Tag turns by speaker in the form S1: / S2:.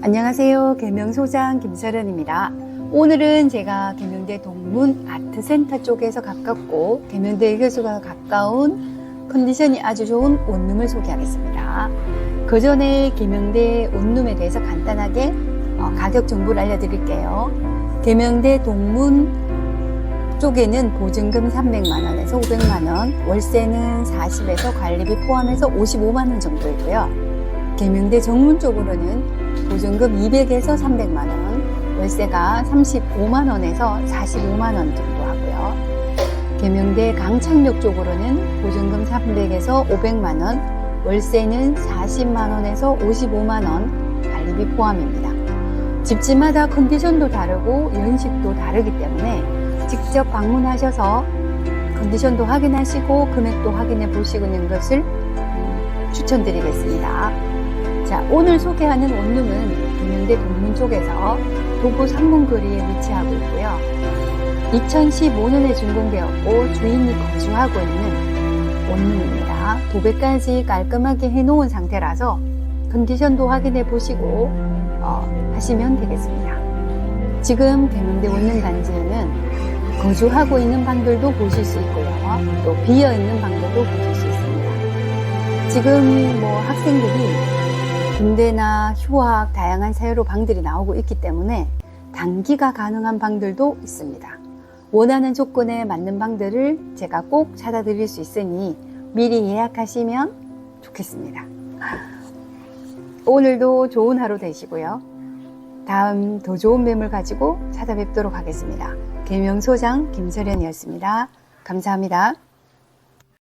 S1: 안녕하세요. 계명소장 김설연입니다. 오늘은 제가 계명대 동문 아트센터 쪽에서 가깝고 계명대 교수가 가까운 컨디션이 아주 좋은 원룸을 소개하겠습니다. 그 전에 계명대 원룸에 대해서 간단하게 어, 가격 정보를 알려드릴게요. 계명대 동문 쪽에는 보증금 300만 원에서 500만 원, 월세는 40에서 관리비 포함해서 55만 원 정도이고요. 계명대 정문 쪽으로는 보증금 200에서 300만 원, 월세가 35만 원에서 45만 원 정도 하고요. 계명대 강창역 쪽으로는 보증금 300에서 500만 원, 월세는 40만 원에서 55만 원, 관리비 포함입니다. 집집마다 컨디션도 다르고 연식도 다르기 때문에 직접 방문하셔서 컨디션도 확인하시고 금액도 확인해 보시는 것을 음, 추천드리겠습니다. 자, 오늘 소개하는 원룸은 김영대 동문 쪽에서 도보 3분 거리에 위치하고 있고요. 2015년에 준공되었고 주인이 거주하고 있는 원룸입니다. 도배까지 깔끔하게 해놓은 상태라서 컨디션도 확인해 보시고 어, 하시면 되겠습니다. 지금 대명대 원룸 단지에는 거주하고 있는 방들도 보실 수 있고요. 또 비어 있는 방들도 보실 수 있습니다. 지금 뭐 학생들이 군대나 휴학 다양한 사유로 방들이 나오고 있기 때문에 단기가 가능한 방들도 있습니다. 원하는 조건에 맞는 방들을 제가 꼭 찾아드릴 수 있으니 미리 예약하시면 좋겠습니다. 오늘도 좋은 하루 되시고요. 다음 더 좋은 매물 가지고 찾아뵙도록 하겠습니다. 개명소장 김설연이었습니다. 감사합니다.